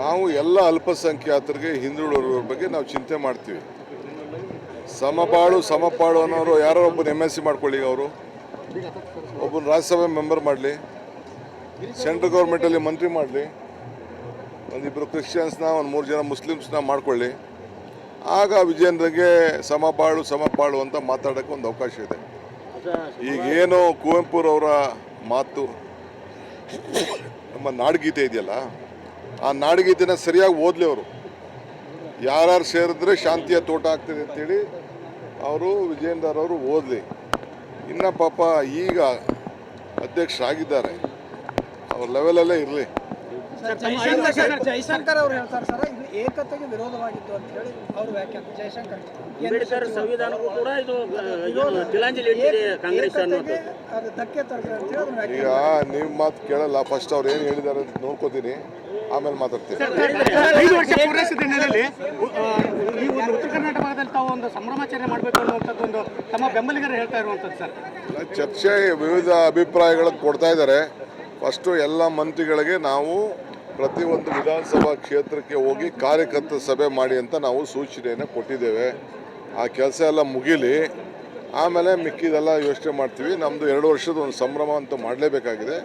ನಾವು ಎಲ್ಲ ಅಲ್ಪಸಂಖ್ಯಾತರಿಗೆ ಹಿಂದುಳಿದವ್ರ ಬಗ್ಗೆ ನಾವು ಚಿಂತೆ ಮಾಡ್ತೀವಿ. ಸಮಬಾಳು, ಸಮಪಾಳು ಅನ್ನೋರು ಯಾರೋ ಒಬ್ಬನ ಎಂ ಎಸ್ ಸಿ ಮಾಡ್ಕೊಳ್ಳಿ ಅವರು. ಒಬ್ಬನ ರಾಜ್ಯಸಭೆ ಮೆಂಬರ್ ಮಾಡಲಿ. ಸೆಂಟ್ರಲ್ ಗೌರ್ಮೆಂಟಲ್ಲಿ ಮಂತ್ರಿ ಮಾಡಲಿ. ಒಂದಿಬ್ಬರು ಕ್ರಿಶ್ಚಿಯನ್ಸ್ನ ಒಂದು ಮೂರು ಜನ ಮುಸ್ಲಿಮ್ಸ್ನ ಮಾಡ್ಕೊಳ್ಳಿ. ಆಗ ವಿಜಯೇಂದ್ರಗೆ ಸಮಬಾಳು, ಸಮಪಾಳು ಅಂತ ಮಾತಾಡೋಕ್ಕೆ ಒಂದು ಅವಕಾಶ ಇದೆ. ಈಗೇನು ಕುವೆಂಪುರವರ ಮಾತು. ನಮ್ಮ ನಾಡಗೀತೆ ಇದೆಯಲ್ಲ? ಆ ನಾಡಗೀತೆನ ಸರಿಯಾಗಿ ಓದಲಿ ಅವರು. ಯಾರ್ಯಾರು ಸೇರಿದ್ರೆ ಶಾಂತಿಯ ತೋಟ ಆಗ್ತದೆ ಅಂತೇಳಿ ಅವರು ವಿಜೇಂದರ್ ಅವರು ಓದಲಿ. ಇನ್ನು ಪಾಪ ಈಗ ಅಧ್ಯಕ್ಷರಾಗಿದ್ದಾರೆ. ಅವ್ರ ಲೆವೆಲಲ್ಲೇ ಇರಲಿ. ಜೈಶಂಕರ್ ಸರ್, ಜೈಶಂಕರ್. ಅವರು ಹೇಳ್ತಾರೆ ಸರ್ ಇದು ಏಕತೆಗೆ ವಿರೋಧವಾಗಿತ್ತು ಅಂತ ಹೇಳಿ ಅವರು ವ್ಯಾಖ್ಯಾನ ಜೈಶಂಕರ್ ಅಂಬೇಡ್ಕರ್ ಸಂವಿಧಾನಕ್ಕೂ ಕೂಡ ಇದು ತಿಲಾಂಜಲಿ ಕಾಂಗ್ರೆಸ್ ಧಕ್ಕೆ ಈಗ ನಿಮ್ಮ ಮಾತು ಕೇಳಲ್ಲ ಫಸ್ಟ್ ಅವ್ರು ಏನು ಹೇಳಿದ್ದಾರೆ ಅಂತ ನೋಡ್ಕೋತೀನಿ ಆಮೇಲೆ ಮಾತಾಡ್ತೀನಿ. ಐದು ವರ್ಷ ಪೂರೈಸಿದ ಹಿನ್ನೆಲೆಯಲ್ಲಿ ಆ, ಈ ಉತ್ತರ ಕರ್ನಾಟಕ ಭಾಗದಲ್ಲಿ ತಾವು ಒಂದು ಸಂಭ್ರಮಾಚರಣೆ ಮಾಡಬೇಕು ಅನ್ನುವಂಥದ್ದು ಒಂದು ತಮ್ಮ ಬೆಂಬಲಿಗರು ಹೇಳ್ತಾ ಇರುವಂಥದ್ದು ಸರ್. ಚರ್ಚೆ ವಿವಿಧ ಅಭಿಪ್ರಾಯಗಳನ್ನು ಕೊಡ್ತಾ ಇದ್ದಾರೆ. ಫಸ್ಟು ಎಲ್ಲ ಮಂತ್ರಿಗಳಿಗೆ ನಾವು ಪ್ರತಿಯೊಂದು ವಿಧಾನಸಭಾ ಕ್ಷೇತ್ರಕ್ಕೆ ಹೋಗಿ ಕಾರ್ಯಕರ್ತರ ಸಭೆ ಮಾಡಿ ಅಂತ ನಾವು ಸೂಚನೆಯನ್ನು ಕೊಟ್ಟಿದ್ದೇವೆ. ಆ ಕೆಲಸ ಎಲ್ಲ ಮುಗೀಲಿ, ಆಮೇಲೆ ಮಿಕ್ಕಿದೆಲ್ಲ ಯೋಚನೆ ಮಾಡ್ತೀವಿ. ನಮ್ಮದು ಎರಡು ವರ್ಷದ ಒಂದು ಸಂಭ್ರಮ ಅಂತ ಮಾಡಲೇಬೇಕಾಗಿದೆ.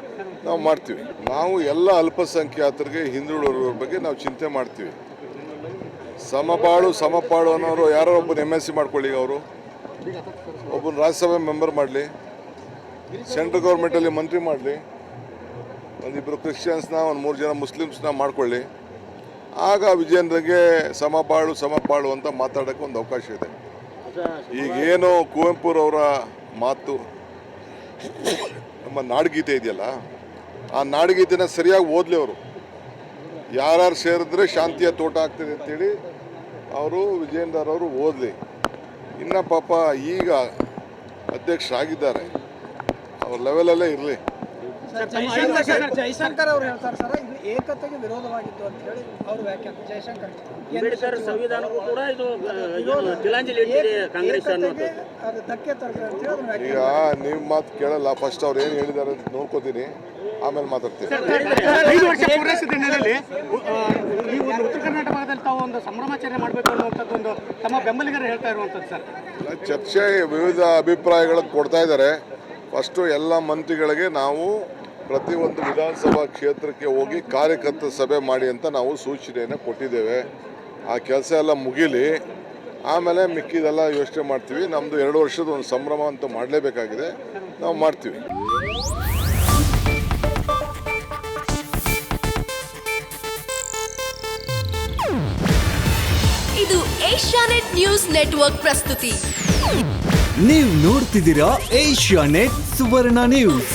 ನಾವು ಮಾಡ್ತೀವಿ. ನಾವು ಎಲ್ಲ ಅಲ್ಪಸಂಖ್ಯಾತರಿಗೆ, ಹಿಂದುಳಿದವ್ರ ಬಗ್ಗೆ ನಾವು ಚಿಂತೆ ಮಾಡ್ತೀವಿ. ಸಮಬಾಳು ಸಮಪಾಳು ಅನ್ನೋರು ಯಾರೋ ಒಬ್ಬನ ಎಂ ಎಸ್ ಸಿ ಮಾಡ್ಕೊಳ್ಳಿ ಅವರು. ಒಬ್ಬನ ರಾಜ್ಯಸಭೆ ಮೆಂಬರ್ ಮಾಡಲಿ. ಸೆಂಟ್ರಲ್ ಗೌರ್ಮೆಂಟಲ್ಲಿ ಮಂತ್ರಿ ಮಾಡಲಿ. ಒಂದಿಬ್ಬರು ಕ್ರಿಶ್ಚಿಯನ್ಸ್ನ, ಒಂದು ಮೂರು ಜನ ಮುಸ್ಲಿಮ್ಸ್ನ ಮಾಡ್ಕೊಳ್ಳಿ. ಆಗ ವಿಜೇಂದ್ರಗೆ ಸಮಬಾಳು ಸಮಪಾಳು ಅಂತ ಮಾತಾಡೋಕ್ಕೆ ಒಂದು ಅವಕಾಶ ಇದೆ. ಈಗೇನು ಕುವೆಂಪುರವರ ಮಾತು ನಮ್ಮ ನಾಡಗೀತೆ ಇದೆಯಲ್ಲ, ಆ ನಾಡಗೀತೆನ ಸರಿಯಾಗಿ ಓದಲಿ ಅವರು. ಯಾರ್ಯಾರು ಸೇರಿದ್ರೆ ಶಾಂತಿಯ ತೋಟ ಆಗ್ತದೆ ಅಂತೇಳಿ ಅವರು ವಿಜೇಂದರ್ ಅವರು ಓದಲಿ. ಇನ್ನ ಪಾಪ ಈಗ ಅಧ್ಯಕ್ಷರಾಗಿದ್ದಾರೆ. ಅವ್ರ ಲೆವೆಲಲ್ಲೇ ಇರಲಿ. ಜೈಶಂಕರ್ ಜೈಶಂಕರ್ ಅವರು ಹೇಳ್ತಾರೆ ಸರ್ ಇದು ಏಕತೆಗೆ ವಿರೋಧವಾಗಿತ್ತು ಅಂತ ಹೇಳಿ ಅವರು ವ್ಯಾಖ್ಯಾನ ಜೈಶಂಕರ್. ಅಂಬೇಡ್ಕರ್ ಸಂವಿಧಾನಕ್ಕೂ ಕೂಡ ಇದು ತಿಲಾಂಜಲಿ ಇಟ್ಟಿದೆ ಕಾಂಗ್ರೆಸ್ ಅನ್ನೋದು ಅದು ಧಕ್ಕೆ ಅಂತ ಹೇಳಿ ಈಗ ವ್ಯಾಖ್ಯಾನ ನಿಮ್ಮ ಮಾತು ಕೇಳಲ್ಲ ಫಸ್ಟ್ ಅವ್ರು ಏನು ಹೇಳಿದಾರೆ ಅಂತ ನೋಡ್ಕೋತೀನಿ ಆಮೇಲೆ ಮಾತಾಡ್ತೀನಿ. ಐದು ವರ್ಷ ಪೂರೈಸಿದ ಹಿನ್ನೆಲೆಯಲ್ಲಿ ಒಂದು ಉತ್ತರ ಕರ್ನಾಟಕ ಭಾಗದಲ್ಲಿ ತಾವು ಒಂದು ಸಂಭ್ರಮಾಚರಣೆ ಮಾಡಬೇಕು ಅನ್ನುವಂಥದ್ದು ಒಂದು ತಮ್ಮ ಬೆಂಬಲಿಗರು ಹೇಳ್ತಾ ಇರುವಂಥದ್ದು ಸರ್. ಚರ್ಚೆ ವಿವಿಧ ಅಭಿಪ್ರಾಯಗಳನ್ನು ಕೊಡ್ತಾ ಇದ್ದಾರೆ. ಫಸ್ಟು ಎಲ್ಲ ಮಂತ್ರಿಗಳಿಗೆ ನಾವು ಪ್ರತಿಯೊಂದು ವಿಧಾನಸಭಾ ಕ್ಷೇತ್ರಕ್ಕೆ ಹೋಗಿ ಕಾರ್ಯಕರ್ತ ಸಭೆ ಮಾಡಿ ಅಂತ ನಾವು ಸೂಚನೆಯನ್ನು ಕೊಟ್ಟಿದ್ದೇವೆ. ಆ ಕೆಲಸ ಎಲ್ಲ ಮುಗಿಲಿ ಆಮೇಲೆ ಮಿಕ್ಕಿದೆಲ್ಲ ಯೋಚನೆ ಮಾಡ್ತೀವಿ. ನಮ್ಮದು ಎರಡು ವರ್ಷದ ಒಂದು ಸಂಭ್ರಮ ಅಂತ ಮಾಡಲೇಬೇಕಾಗಿದೆ. ನಾವು ಮಾಡ್ತೀವಿ. ಇದು ಏಷ್ಯಾನೆಟ್ ನ್ಯೂಸ್ ನೆಟ್ವರ್ಕ್ ಪ್ರಸ್ತುತಿ. ನೀವು ನೋಡ್ತಿದ್ದೀರಾ ಏಷ್ಯಾ ನೆಟ್ ಸುವರ್ಣ ನ್ಯೂಸ್.